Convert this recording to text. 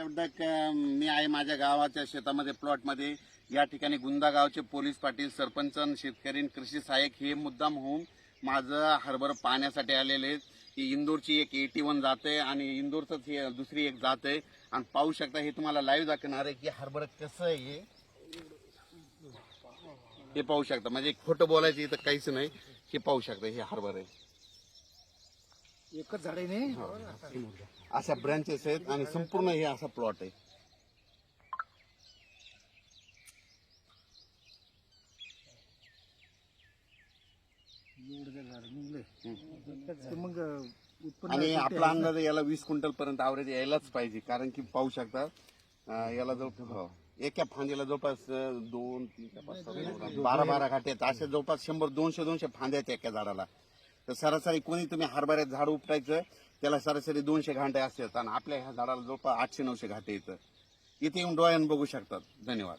निवडक मी आहे माझ्या गावाच्या शेतामध्ये प्लॉटमध्ये. या ठिकाणी गुंदा गावचे पोलीस पाटील सरपंच आणि शेतकरी आणि कृषी सहाय्यक हे मुद्दाम होऊन माझं हरभर पाहण्यासाठी आलेले आहेत. की इंदोरची एक एटी वन जात आहे आणि इंदूरचंच हे दुसरी एक जात आहे. आणि पाहू शकता हे तुम्हाला लाईव्ह दाखवणार आहे की हरभर कसं आहे हे. हे पाहू शकता. म्हणजे खोटं बोलायचं इथं काहीच नाही. हे पाहू शकता हे हरभर आहे. एकच झाड आहे नाही अशा ब्रांचेस आहेत आणि संपूर्ण हे असा प्लॉट आहे. मग आणि आपला? अंदाज याला वीस क्विंटल पर्यंत आवरेज यायलाच पाहिजे कारण की पाहू शकता याला हो, एका फांदीला जवळपास दोन तीन बारा बारा घाटे आहेत. असे जवळपास शंभर दोनशे दोनशे फांद्या आहेत एका झाडाला. तर सरासरी कोणी तुम्ही हरभऱ्यात झाड उपटायचं त्याला सरासरी दोनशे घाटे असतात आणि आपल्या ह्या झाडाला जवळपास आठशे नऊशे घाटे येतं इथे येऊन डोळ्यानं बघू शकतात. धन्यवाद.